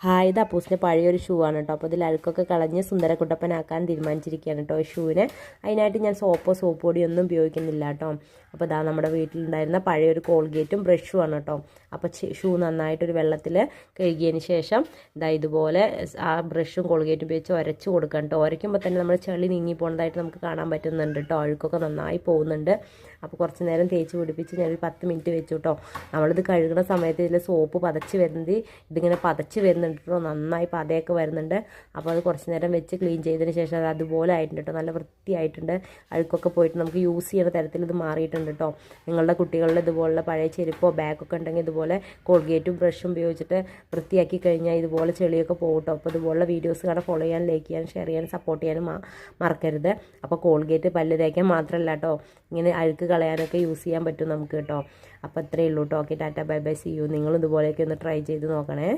Hi ഇത് അപ്പൂസിന്റെ പഴയൊരു shoe ആണ് കേട്ടോ അപ്പോൾ ഇതിൽ അഴുക്കൊക്കെ കളഞ്ഞ് സുന്ദരക്കുട്ടപ്പനാക്കാൻ തീരുമാനിച്ചിരിക്കുകയാണ് കേട്ടോ ഷൂവിനെ അതിനായിട്ട് ഞാൻ സോപ്പോ സോപ്പ് പൊടിയൊന്നും ഉപയോഗിക്കുന്നില്ല കേട്ടോ അപ്പോൾ ഇതാ നമ്മുടെ വീട്ടിലുണ്ടായിരുന്ന പഴയൊരു കോൾഗേറ്റും ബ്രഷും ആണ് കേട്ടോ അപ്പോൾ ഷൂ നന്നായിട്ടൊരു വെള്ളത്തിൽ കഴുകിയതിന് ശേഷം ഇതാ ഇതുപോലെ ആ ബ്രഷും കോൾഗേറ്റും ഉപയോഗിച്ച് ഉരച്ച് കൊടുക്കാം കേട്ടോ ഉരയ്ക്കുമ്പോൾ തന്നെ നമ്മൾ ചെളി നീങ്ങി പോകുന്നതായിട്ട് നമുക്ക് കാണാൻ പറ്റുന്നുണ്ട് കേട്ടോ അഴുക്കൊക്കെ നന്നായി പോകുന്നുണ്ട്. അപ്പോൾ കുറച്ച് നേരം തേച്ച് പിടിപ്പിച്ച് ഞാനൊരു പത്ത് മിനിറ്റ് വെച്ചു കേട്ടോ നമ്മളിത് കഴുകുന്ന സമയത്ത് ഇതിൽ സോപ്പ് പതച്ച് വരുന്നത് ഇതിങ്ങനെ പതച്ച് വരുന്നുണ്ട് കേട്ടോ നന്നായി പതയൊക്കെ വരുന്നുണ്ട്. അപ്പോൾ അത് കുറച്ച് നേരം വെച്ച് ക്ലീൻ ചെയ്തതിന് ശേഷം അത് അതുപോലെ ആയിട്ടുണ്ട് കേട്ടോ നല്ല വൃത്തിയായിട്ടുണ്ട്. അഴുക്കൊക്കെ പോയിട്ട് നമുക്ക് യൂസ് ചെയ്യുന്ന തരത്തിൽ ഇത് മാറിയിട്ടുണ്ട് കേട്ടോ നിങ്ങളുടെ കുട്ടികളുടെ ഇതുപോലുള്ള പഴയ ചെരുപ്പോ ബാഗൊക്കെ ഉണ്ടെങ്കിൽ ഇതുപോലെ കോൾഗേറ്റും ബ്രഷും ഉപയോഗിച്ചിട്ട് വൃത്തിയാക്കി കഴിഞ്ഞാൽ ഇതുപോലെ ചെളിയൊക്കെ പോകട്ടോ കേട്ടോ അപ്പോൾ ഇതുപോലുള്ള വീഡിയോസ് കാണാൻ ഫോളോ ചെയ്യാൻ ലൈക്ക് ചെയ്യാൻ ഷെയർ ചെയ്യാൻ സപ്പോർട്ട് ചെയ്യാനും മറക്കരുത്. അപ്പോൾ കോൾഗേറ്റ് പല്ല് തേക്കാൻ മാത്രമല്ല കേട്ടോ ഇങ്ങനെ അഴുക്ക് കളയാനൊക്കെ യൂസ് ചെയ്യാൻ പറ്റും നമുക്ക് കേട്ടോ. അപ്പോൾ അത്രയേ ഉള്ളൂ കേട്ടോ okay tata bye bye see you നിങ്ങളും ഇതുപോലെയൊക്കെ ഒന്ന് ട്രൈ ചെയ്ത് നോക്കണേ.